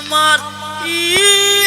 আমার ই